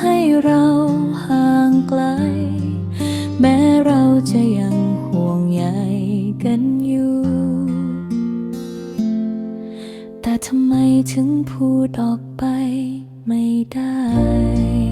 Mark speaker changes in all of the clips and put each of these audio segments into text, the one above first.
Speaker 1: ให้เราห่างไกล แม้เราจะยังห่วงใยกันอยู่ แต่ทำไมถึงพูดออกไปไม่ได้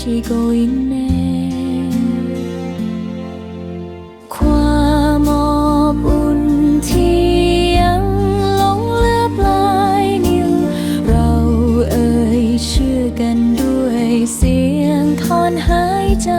Speaker 1: she going ความอบอุ่นที่ยังหลงเหลือปลายนิ้ว เราเอ่ยเชื่อกันด้วยเสียงถอนหายใจ